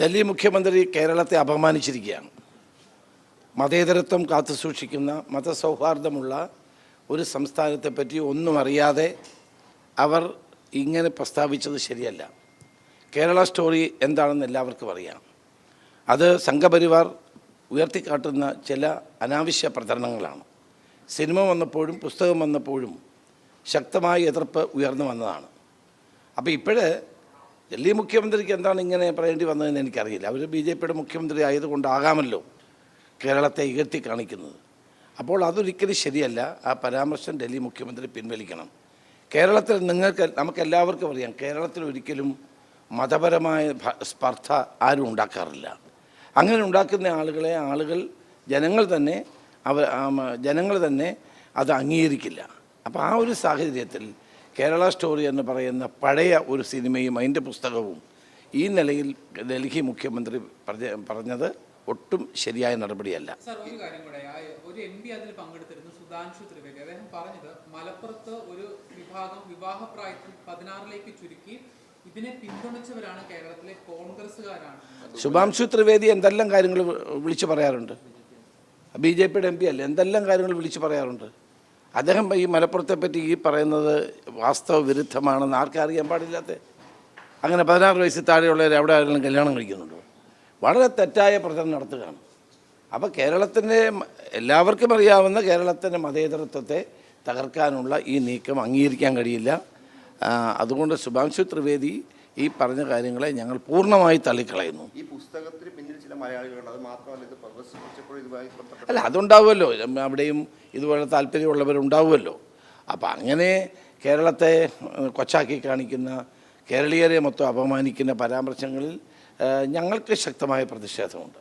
ഡൽഹി മുഖ്യമന്ത്രി കേരളത്തെ അപമാനിച്ചിരിക്കുകയാണ്. മതേതരത്വം കാത്തുസൂക്ഷിക്കുന്ന മതസൗഹാർദ്ദമുള്ള ഒരു സംസ്ഥാനത്തെപ്പറ്റി ഒന്നും അറിയാതെ അവർ ഇങ്ങനെ പ്രസ്താവിച്ചത് ശരിയല്ല. കേരള സ്റ്റോറി എന്താണെന്ന് എല്ലാവർക്കും അറിയാം. അത് സംഘപരിവാർ ഉയർത്തിക്കാട്ടുന്ന ചില അനാവശ്യ പ്രചരണങ്ങളാണ്. സിനിമ വന്നപ്പോഴും പുസ്തകം വന്നപ്പോഴും ശക്തമായ എതിർപ്പ് ഉയർന്നു വന്നതാണ്. അപ്പോൾ ഇപ്പോഴ് ഡൽഹി മുഖ്യമന്ത്രിക്ക് എന്താണ് ഇങ്ങനെ പറയേണ്ടി വന്നതെന്ന് എനിക്കറിയില്ല. അവർ ബി ജെ പിയുടെ മുഖ്യമന്ത്രി ആയതുകൊണ്ടാകാമല്ലോ കേരളത്തെ ഇകഴ്ത്തി കാണിക്കുന്നത്. അപ്പോൾ അതൊരിക്കലും ശരിയല്ല. ആ പരാമർശം ഡൽഹി മുഖ്യമന്ത്രി പിൻവലിക്കണം. കേരളത്തിൽ നിങ്ങൾക്ക് നമുക്കെല്ലാവർക്കും അറിയാം കേരളത്തിൽ ഒരിക്കലും മതപരമായ സ്പർദ്ധ ആരും ഉണ്ടാക്കാറില്ല. അങ്ങനെ ഉണ്ടാക്കുന്ന ആളുകളെ ആളുകൾ ജനങ്ങൾ തന്നെ അവ ജനങ്ങൾ തന്നെ അത് അംഗീകരിക്കില്ല. അപ്പോൾ ആ ഒരു സാഹചര്യത്തിൽ കേരള സ്റ്റോറി എന്ന് പറയുന്ന പഴയ ഒരു സിനിമയും അതിന്റെ പുസ്തകവും ഈ നിലയിൽ ഡൽഹി മുഖ്യമന്ത്രി പറഞ്ഞ- പറഞ്ഞത് ഒട്ടും ശരിയായ നടപടിയല്ല. ഒരു കാര്യം കൂടെ. ഒരു എം പി അതിൽ പങ്കെടുത്തിരുന്നു സുധാൻഷു ത്രിവേദി. അദ്ദേഹം പറഞ്ഞത് മലപ്പുറത്ത് ഒരു വിഭാഗം വിവാഹപ്രായത്തിൽ പതിനാറിലേക്ക് ചുരുക്കി ഇതിനെ പിന്തുണച്ചവരാണ് കേരളത്തിലെ കോൺഗ്രസ്സുകാരാണ്. ശുഭാംശു ത്രിവേദി എന്തെല്ലാം കാര്യങ്ങൾ വിളിച്ചു പറയാറുണ്ട്? ബി ജെ പിയുടെ എം പി അല്ലേ? എന്തെല്ലാം കാര്യങ്ങൾ വിളിച്ചു പറയാറുണ്ട്? അദ്ദേഹം ഈ മലപ്പുറത്തെ പറ്റി ഈ പറയുന്നത് വാസ്തവ വിരുദ്ധമാണെന്ന് ആർക്കും അറിയാൻ പാടില്ലാത്ത അങ്ങനെ പതിനാറ് വയസ്സിൽ താഴെയുള്ളവർ എവിടെ ആരെങ്കിലും കല്യാണം കഴിക്കുന്നുണ്ടോ? വളരെ തെറ്റായ പ്രചരണം നടത്തുകയാണ്. അപ്പോൾ കേരളത്തിന്റെ എല്ലാവർക്കും അറിയാവുന്ന കേരളത്തിന്റെ മതേതരത്വത്തെ തകർക്കാനുള്ള ഈ നീക്കം അംഗീകരിക്കാൻ കഴിയില്ല. അതുകൊണ്ട് ശുഭാംശു ത്രിവേദി ഈ പറഞ്ഞ കാര്യങ്ങളെ ഞങ്ങൾ പൂർണമായി തള്ളിക്കളയുന്നു. ഈ പുസ്തകത്തിന് പിന്നിൽ ചില മലയാളികളുണ്ട്. അത് മാത്രമല്ല ഇത് അല്ല അതുണ്ടാവുമല്ലോ. അവിടെയും ഇതുപോലെ താല്പര്യമുള്ളവരുണ്ടാവുമല്ലോ. അപ്പം അങ്ങനെ കേരളത്തെ കൊച്ചാക്കി കാണിക്കുന്ന കേരളീയരെ മൊത്തം അപമാനിക്കുന്ന പരാമർശങ്ങളിൽ ഞങ്ങൾക്ക് ശക്തമായ പ്രതിഷേധമുണ്ട്.